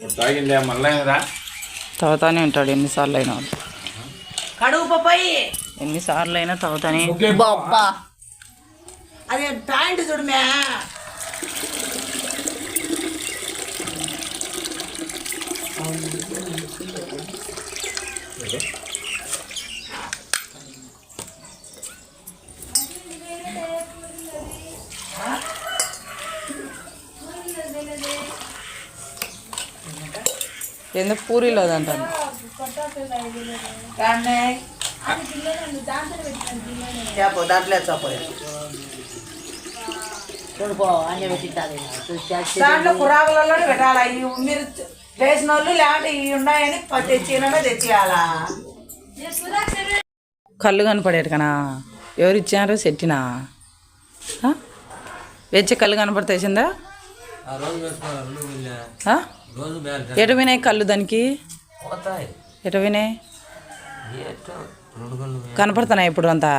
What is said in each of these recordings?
ఇప్పుడు తాగిందే మళ్ళీ తాగుతానే ఉంటాడు ఎన్నిసార్లు అయినా కడుగు పప్పాయి ఎన్నిసార్లు అయినా తాగుతానే బాబ్బా అది ప్యాంట్ చూడమే ఎందుకు పూరీలో అంటాను చేప దాంట్లో కురాకులలో పెట్టాలా? ఇవి మీరు వేసిన వాళ్ళు లేకపోతే ఇవి ఉన్నాయని తెచ్చినమే తెచ్చేయాలా? కళ్ళు కనపడేటి కనా ఎవరు ఇచ్చారు? సెట్టినా? ఆ? వెచ్చ కళ్ళు కనపడతాసిందా ఆ? రోజు వేసుకోవాలి రెండు వెళ్ళా ఆ? రోజు బ్యాగ్ ఎటు వినాయి కళ్ళు దానికి? పోతాయి. ఎటు వినాయి ఏటో రెండు కళ్ళు కనపడుతున్నాయి ఇప్పుడు అంతా.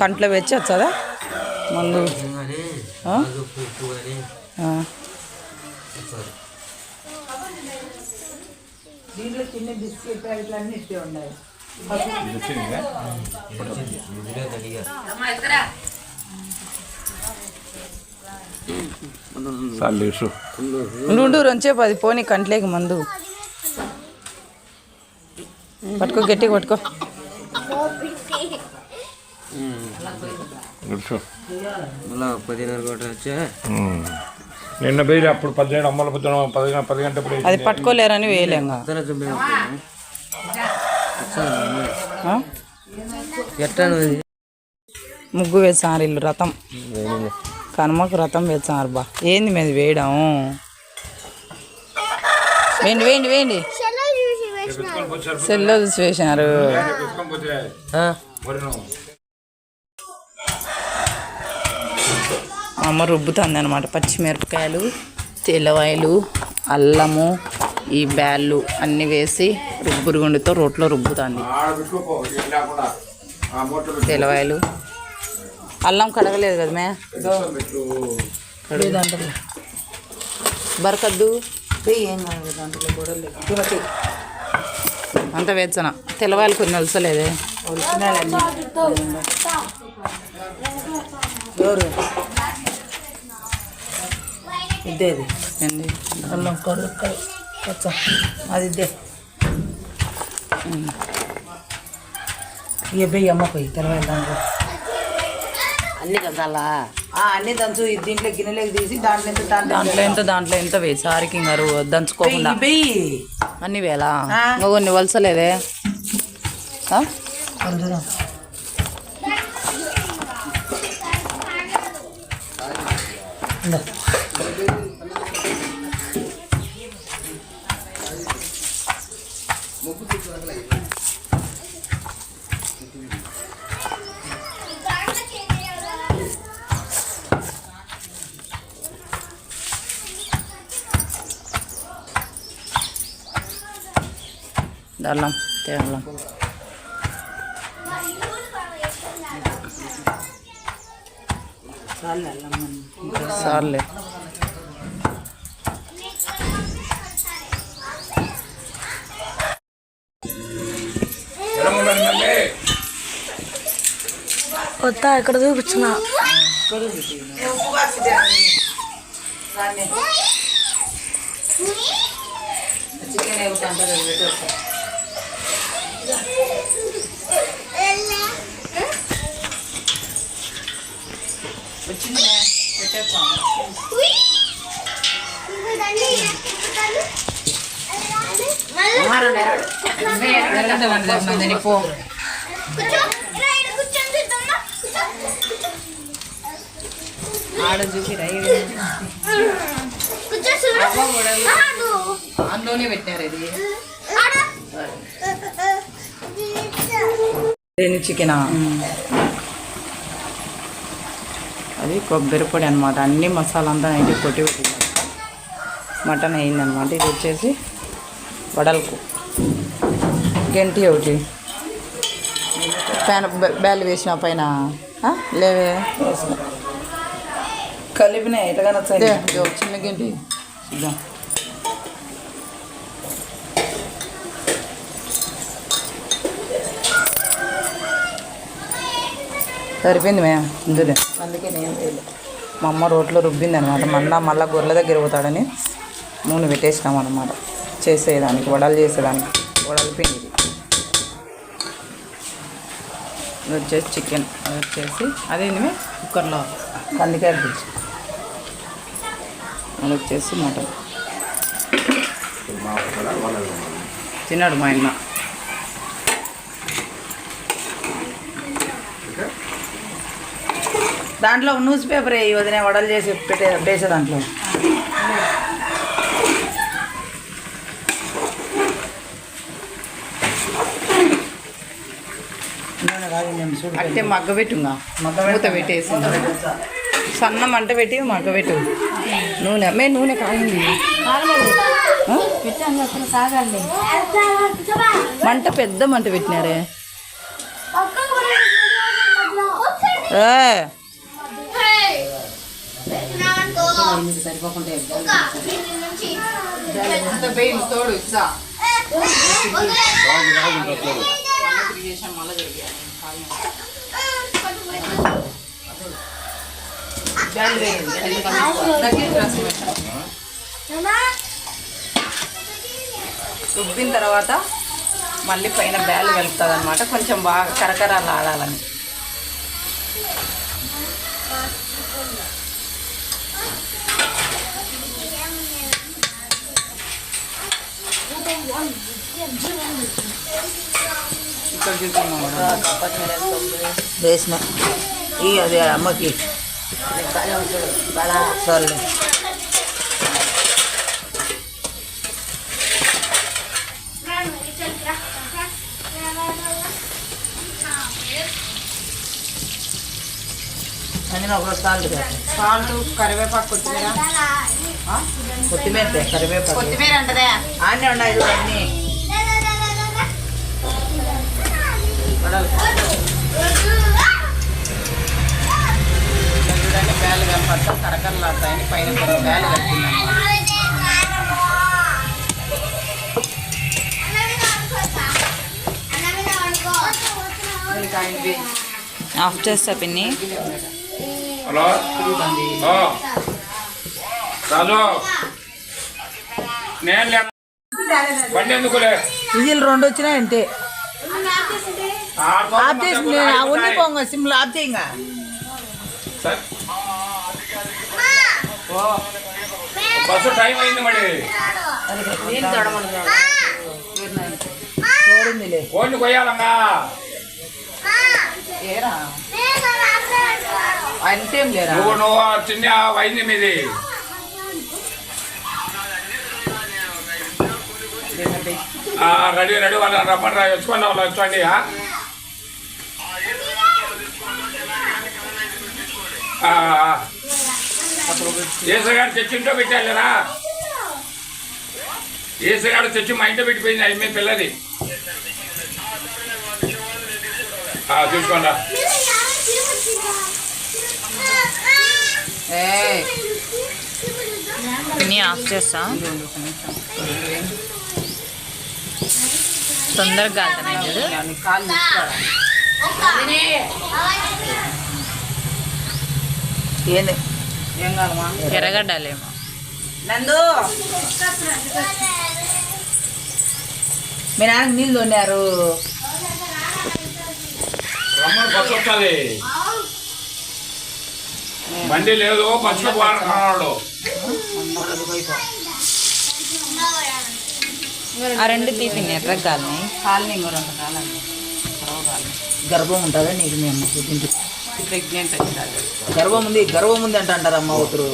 కంట్లో వెచ్చి వచ్చదా ముందు దీంట్లో చిన్న బిస్కెట్ ప్యాకెట్లు అన్ని ఇట్టే ఉన్నాయి. ఉండు రొంచేపు అది పోనీ కంట్లేకి మందు. పట్టుకో గట్టిగా పట్టుకో. నిన్న బయలు అప్పుడు పదిహేడు అమ్మల పొద్దున పది పది గంటప్పుడు అది పట్టుకోలేరని అది ముగ్గు వేసారు ఇల్లు రథం. కనుమకు రథం వేసారు బా ఏంది మీద వేయడం? వేయండి వేయండి వేయండి. సెల్లో చూసి వేసినారు. అమ్మ రుబ్బుతుంది అనమాట పచ్చిమిరపకాయలు తెల్లవాయలు అల్లము ఈ బ్యాళ్ళు అన్నీ వేసి రుబ్బురు గుండితో రోట్లో రుబ్బుతుంది. తెల్లవాయలు. అల్లం కడగలేదు కదా మే? బరకద్దు. అంత వేచ్చన తెల్లవాయలు కొన్ని అల్లం అది ఇద్దే ఇక బెయ్యి అమ్మ పోయి తెరవై దాంట్లో. అన్ని కదాలా అన్ని దంచు దీంట్లో గిన్నెలోకి తీసి దాంట్లో ఎంత దాంట్లో ఎంత దాంట్లో ఎంత వేయి? సారికి ఇంగారు దంచుకోకుండా. అన్ని వేలా. ఇంకా కొన్ని వలసలేదే. ఇందా. అల్లం తేల్లం. సార్లే వద్దా ఇక్కడ చూపించిన చికెన్ ఆడ చూసి అందులోనే పెట్టారు ఇది దేని చికెనా. అది కొబ్బరి పొడి అనమాట అన్ని మసాలా అంతా నైట్ కొట్టి మటన్ అయిందనమాట ఇది వచ్చేసి వడలకు. గంటి ఒకటి. పైన బ్యాలు వేసిన పైన? లేవే. వేసిన కలిపిన ఎటగానే ఇదే, ఇది ఒక చిన్న గింటి. సరిపోయింది మే ఇందులో. అందుకే నేను. మా అమ్మ రోట్లో రుబ్బింది అనమాట మళ్ళా మళ్ళీ గొర్రెల దగ్గర పోతాడని నూనె పెట్టేసినాం అనమాట చేసేదానికి వడలు చేసేదానికి. వడలు పిండి ఇది. వచ్చేసి చికెన్ అది వచ్చేసి అదేంది కుక్కర్లో కందికాయ పులుసు అది వచ్చేసి మటన్. తిన్నాడు మా ఆయన దాంట్లో న్యూస్ పేపర్ వదిన వడలు చేసి పెట్టే వేసే దాంట్లో. అంటే మగ్గ పెట్టుగా. మగ్గ మూత పెట్టేసి సన్న మంట పెట్టి మగ్గ పెట్టు. నూనె మే నూనె కాగింది ఆ? మంట పెద్ద మంట పెట్టినారే. ఏ, రుబ్బిన తర్వాత మళ్ళీ పైన బ్యాల్ కలుపుతుంది అనమాట కొంచెం బాగా కరకరాలు ఆడాలని. ఇక్కడ వేసిన ఈ అది అమ్మకి సర్లే అందులో ఒక సాల్ట్ సాల్ట్ కరివేపాకు కొత్తిమీర ఆ? కొత్తిమీర తే, కరివేపాకు కొత్తిమీర అంటదే ఆనే ఉన్నాయి ఇది అన్నీ చూడండి బ్యాలు కనపడతా కరకరలాడతాయని పైన కొన్ని బ్యాలు కట్టిందన్నమాట ఆఫ్ చేస్తా పిన్ని. హలో. రాజు. నేను బండి ఎందుకులే? విజిల్ రెండు వచ్చినాయి అంతే ఆడుకో, ఆఫ్ చేసి మొత్తం నేను కూడా ఉన్ని అయిపోతాయి. పోంగ సిమ్లో ఆఫ్ చేయంగా సరే. బస్సు టైం అయింది మరి చూడిందిలే కోడిని కొయ్యాలంగా ఏరా అంతేం లేరా నువ్వు నువ్వు చిన్న అయింది మీది రెడీ రెడీ వాళ్ళ రమ్మని రా వచ్చుకోండి వాళ్ళు వచ్చండి ఏసగాడు తెచ్చి ఇంట్లో పెట్టాలేరా ఏసగాడు తెచ్చి మా ఇంట్లో పెట్టిపోయింది అది మీ పిల్లది. ఆ, చూసుకోండి ఆఫ్ చేస్తా. తొందరగా ఏంది? ఎర్రగడ్డలేమో. నందు! మీ నాన్న నీళ్ళు వస్తుంది. బండి లేదు బస్సులో పోవాలనుకున్నాడు ఆ రెండు తీపిన్ని ఎర్రగా కాలినాయి కాలనీ ఇంకో రెండు కాలండి. గర్భం ఉంటుందా నీకు మీ అమ్మకి ప్రెగ్నెంట్ గర్భం ఉంది గర్భం ఉంది అంట అంటారు అమ్మ కూతురు.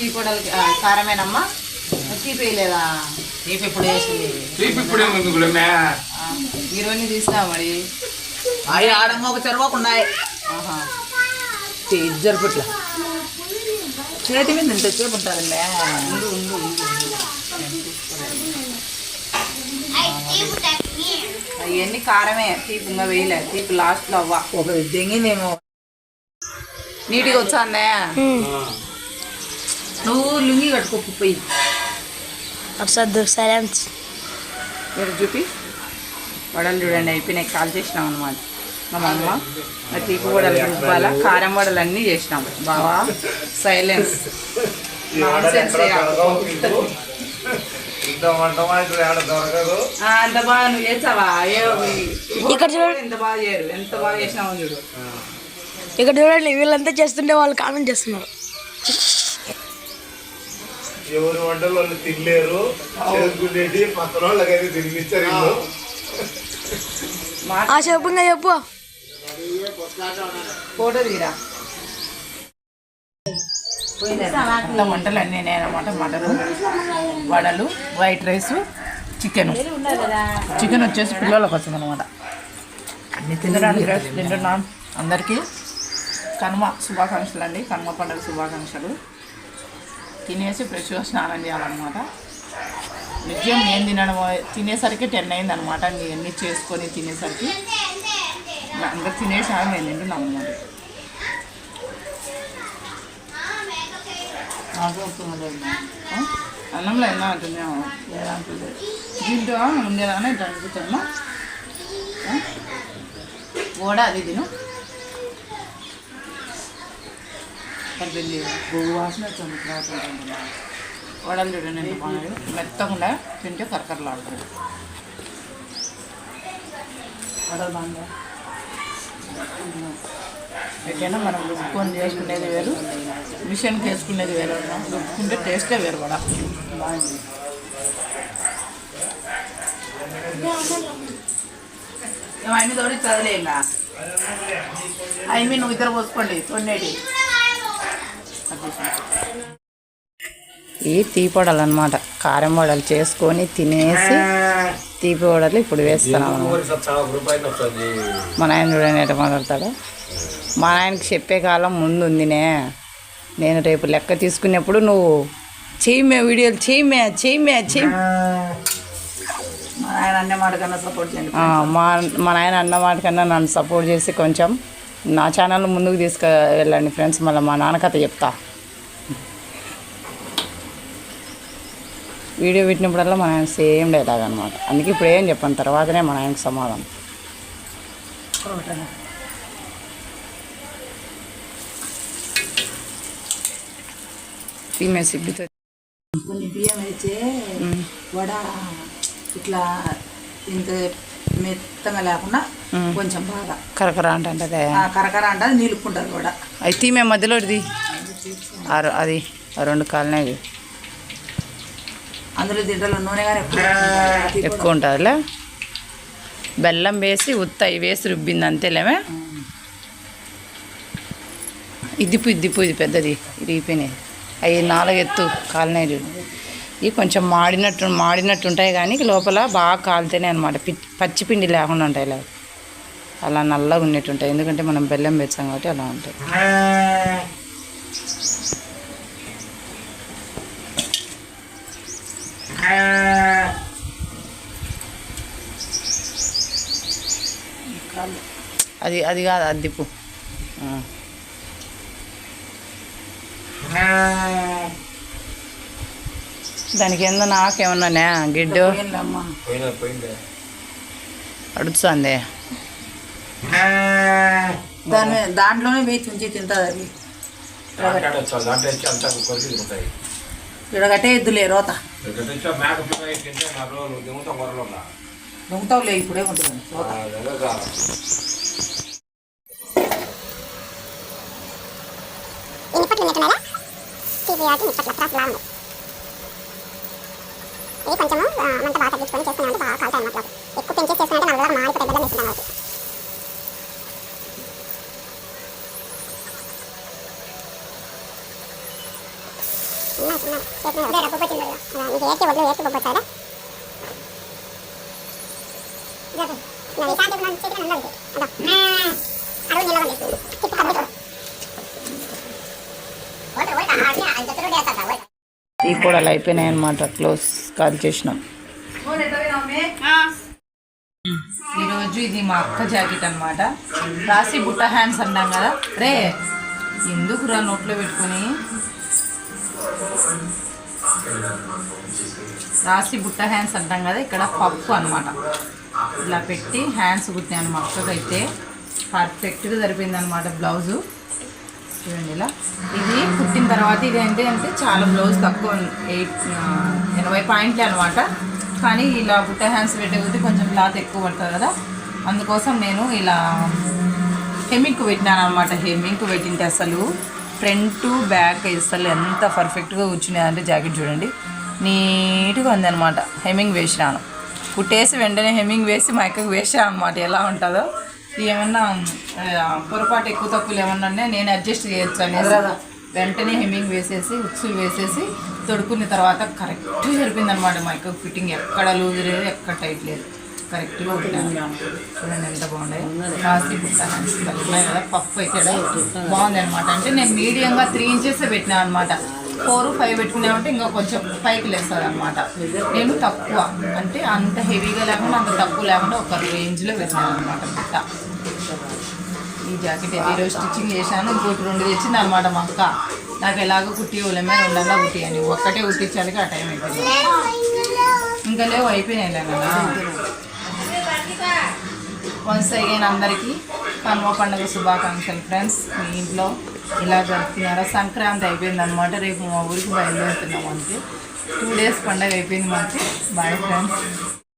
ఈ కూడలకి కారమేనమ్మా? తీపేయలేదా తీపి ఇప్పుడు వేసింది తీపి ఇప్పుడే ముందుకులే మే. ఇరవై తీసినా మరి. అవి ఆడమ్మ ఒక చెరవకున్నాయి ఆహా. జరుపుట్ల చేతి మీద ఇంత సేపు ఉంటుందండి ఉండు ఉండు ఉండు అవన్నీ కారమే తీపి ఇంకా వేయలే. తీపి లాస్ట్లో అవ్వ. ఒక దెంగిందేమో నీట్గా వచ్చా అన్నయ్య నువ్వు లుంగి కట్టుకో పోయి అసలు మీరు చూపి. వడలు చూడండి అయిపోయినాయి. కాల్ చేసినాం అనమాట మా అమ్మ ఆ తీపి వడలు రుబ్బాల కారం వడలు అన్నీ చేసినాం. బావా సైలెన్స్ అంత బాగా నువ్వు చేస్తావా? ఏ ఇక్కడ చూడు. ఎంత బాగా చేయరు. ఎంత బాగా చేసినావో చూడు. ఇక్కడ చూడండి వీళ్ళంతా చేస్తుంటే వాళ్ళు కామెంట్ చేస్తున్నారు. ఎవరి వంటలు వాళ్ళు తినలేరు. చేసుకునేది పక్కన వాళ్ళకైతే తినిపించారు. ఆ చెప్పు చెప్పు. ఫోటో తీరా? వంటలు అన్నీ నేనమాట మటను వడలు వైట్ రైస్ చికెన్. చికెన్ వచ్చేసి పిల్లలకు వచ్చింది అనమాట అన్ని తినడానికి ఈరోజు తింటున్నాం. అందరికీ కనుమ శుభాకాంక్షలు అండి కనుమ పండుగ శుభాకాంక్షలు. తినేసి ఫ్రెష్గా స్నానం చేయాలన్నమాట. నిజం నేను తినడం తినేసరికి టెన్ అయింది అనమాట ఇవన్నీ చేసుకొని తినేసరికి అందరు తినేసాము మేము తింటున్నాం అన్నమాట నాకు వస్తుంది ఆ? అన్నంలో ఎన్నో లేదంటుంది. దీంట్లో ఉండేదాన్ని ఇట్లా అనిపిస్తుందా ఓడ అది తిను. వెళ్ళి పువ్వు వాసన ఇట్లా. వడలు చూడండి ఎంత బాగున్నాయి. మెత్తకుండా తింటే కరకరలాడుతుంది. వడలు బాగుందా ఎట్లయినా మనం రుబ్బుకొని చేసుకునేది వేరు మిషన్కి వేసుకునేది వేరు అన్నాం. రుబ్బుకుంటే టేస్టే వేరు కూడా. బాగుంది అవన్నీ తోడి చదిలే ఇంకా అవి నువ్వు ఇద్దరు పోసుకోండి తొన్నేటి ఈ తీపి వడలు అనమాట కారం వడలు చేసుకొని తినేసి తీపి వడలు ఇప్పుడు వేస్తున్నాం అన్నమాట. మా నాయన చూడండి ఎట్లా మాట్లాడతాడు. మా నాయనకి చెప్పే కాలం ముందు ఉందినే నేను రేపు లెక్క తీసుకునేప్పుడు నువ్వు చెయ్యమే వీడియోలు చెయ్యమే చెయ్యమే చెయ్యి. మా ఆయన అన్న మాట కన్నా సపోర్ట్ చేయండి ఆ, మా మా నాయన అన్న మాట కన్నా నన్ను సపోర్ట్ చేసి కొంచెం నా ఛానల్ ముందుకు తీసుకు వెళ్ళండి ఫ్రెండ్స్ మళ్ళీ మా నాన్న కథ చెప్తా. వీడియో పెట్టినప్పుడల్లా మా నాయన సేమ్ డైలాగ్ అనమాట అందుకే ఇప్పుడు ఏం చెప్పాను తర్వాతనే మా నాయనకి సమాధానం. ఈమె సిగ్గుతో కొన్ని బియ్యం వేసే వడ ఇట్లా ఇంత మెత్తగా లేకుండా కొంచెం బాగా. కరకర అంటే ఆ కరకర అంటే నిలుపుకుంటారు కూడా అయితే మేము మధ్యలోది అది ఆ రెండు కాలనే అందులో దీంట్లో నూనె కానీ ఎక్కువ ఉంటుందిలే. బెల్లం వేసి ఉత్తాయి వేసి రుబ్బింది అంతేలేమే? ఇద్దిపు ఇద్దిపు ఇది పెద్దది ఇరిగిపోయినాయి. అవి నాలుగు ఎత్తు కాలినాయి ఇవి కొంచెం మాడినట్టు మాడినట్టు ఉంటాయి కానీ లోపల బాగా కాలితేనే అనమాట పచ్చి పిండి లేకుండా ఉంటాయి ఇలా అలా నల్లగా ఉన్నట్టు ఉంటాయి. ఎందుకంటే మనం బెల్లం వేసాం కాబట్టి అలా ఉంటాయి. అది అది కాదు అద్దిపు ఆ. దానికి ఏందో నాకేమన్నానే గిడ్డు? అడుగుతుంది. దాని దాంట్లోనే వేచి ఉంచి తింటుంది అది. ఇడగట్టే ఎద్దులే రోత. దొంగతావులే ఇప్పుడే ఉంటుంది రోత. ఇది కొంచెము మంట బాగా తగ్గించుకొని చేసుకున్నామంటే బాగా కాలుతాయి అన్నమాట ఎక్కువ పెంచేసి చేసుకున్నామంటే నల్లగా మాడిపోతే బెల్లం వేస్తున్నాం కాబట్టి చిన్న చిన్న చేసిన అదే డబ్బు పెట్టింది నీకు ఏకే వదిలి ఏకే ఈ కూడలు అయిపోయినాయి అనమాట క్లోజ్ కాల్ చేసినాం. ఈరోజు ఇది మా అక్క జాకెట్ అన్నమాట. రాసి బుట్ట హ్యాండ్స్ అన్నాం కదా. రే ఎందుకు రా నోట్లో పెట్టుకొని? రాసి బుట్ట హ్యాండ్స్ అంటాం కదా ఇక్కడ పప్పు అనమాట ఇలా పెట్టి హ్యాండ్స్ కుట్టాను మొక్కకైతే పర్ఫెక్ట్గా సరిపోయింది అనమాట బ్లౌజు చూడండి ఇలా. ఇది కుట్టిన తర్వాత ఇది ఏంటి అంటే చాలా బ్లౌజ్ తక్కువ ఎయిట్ ఎనభై పాయింట్లే అనమాట కానీ ఇలా బుట్ట హ్యాండ్స్ పెట్టకపోతే కొంచెం క్లాత్ ఎక్కువ పడుతుంది కదా. అందుకోసం నేను ఇలా హెమ్మింగ్ పెట్టినాను అనమాట హెమ్మింగ్ పెట్టింటే అసలు. ఫ్రంట్ బ్యాక్ అసలు ఎంత పర్ఫెక్ట్గా కూర్చునేదంటే జాకెట్ చూడండి. నీట్గా ఉందన్నమాట. హెమ్మింగ్ వేసినాను. కుట్టేసి వెంటనే హెమ్మింగ్ వేసి మా అక్కకు వేసాను అనమాట ఎలా ఉంటుందో. ఏమన్నా పొరపాటు ఎక్కువ తప్పులు ఏమన్నా ఉన్నాయో నేను అడ్జస్ట్ చేయొచ్చు అనేది వెంటనే హెమ్మింగ్ వేసేసి ఉక్సులు వేసేసి తొడుకున్న తర్వాత కరెక్ట్ జరిపిందనమాట మా అక్కకు ఫిట్టింగ్. ఎక్కడ లూజ్ లేదు ఎక్కడ టైట్ లేదు. కరెక్ట్గా ఉంటాను చూడండి ఎంత బాగున్నాయి కాసి పుట్టాను ఉన్నాయి కదా? పప్పు అయితే బాగుంది అనమాట అంటే నేను మీడియంగా త్రీ ఇంచెస్ పెట్టినా అనమాట ఫోర్ ఫైవ్ పెట్టుకున్నామంటే ఇంకా కొంచెం పైకి లేస్తుంది అనమాట నేను తక్కువ. అంటే అంత హెవీగా లేకుండా అంత తక్కువ లేకుండా ఒక రేంజ్లో పెట్టినాను అనమాట బుట్ట. ఈ జాకెట్ అయితే ఈరోజు స్టిచ్చింగ్ చేశాను. ఇంకోటి రెండు తెచ్చింది అనమాట మా అక్క. నాకు ఎలాగో కుట్టి ఉలమే రెండల్లా కుట్టియని ఒక్కటే కుట్టించాలికి ఆ టైం అయిపోయింది. ఇంకా లేవు అయిపోయినాయి కదా వన్స్ అగైన్ అందరికీ కనుమ పండుగ శుభాకాంక్షలు ఫ్రెండ్స్ మీ ఇంట్లో ఇలా జరుపుతున్నారా సంక్రాంతి అయిపోయింది అనమాట రేపు మా ఊరికి బయలుదేరుతున్నాం అంతే. టూ డేస్ పండుగ అయిపోయింది మాకు. Bye friends